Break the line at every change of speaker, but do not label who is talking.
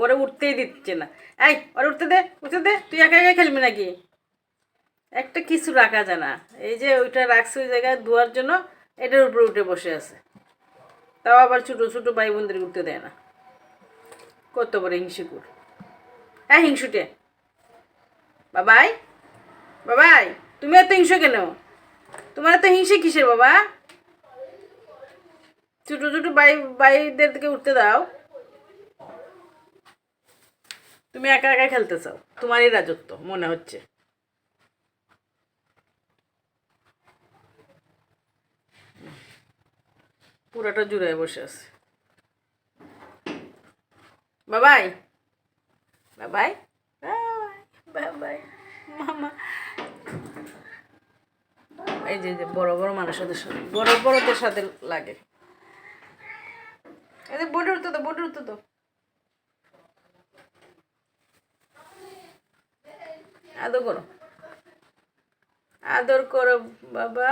ওরা উঠতেই দিচ্ছে না। এই, ওরা উঠতে দে উঠতে দে, তুই একা একা খেলবি নাকি? একটা কিছু রাখা যায় না। এই যে ওইটা রাখছে ওই জায়গায় ধোয়ার জন্য, এটার উপরে উঠে বসে আছে। তাও আবার ছোটো ছোটো ভাই বোনদের উঠতে দেয় না। কত বড় হিংসুকুর। হ্যাঁ হিংসুটে। বাবাই বাবাই, তুমি এত হিংসা কেন? তোমার এত হিংসে কিসের বাবা? ছোটো ছোটো বাই বাইদের উঠতে দাও। তুমি একা একা খেলতে চাও। তোমারই রাজত্ব, মনে হচ্ছে। পুরাটা জুড়ে বসে আছে। বাবাই। বাবাই। বাবাই। মামা। এই যে বড় বড় মানুষদের সাথে বড় বড়দের সাথে লাগে। এই যে বোটে উঠতে তো বোটে উঠতে তো আদর করো। আদর করো বাবা।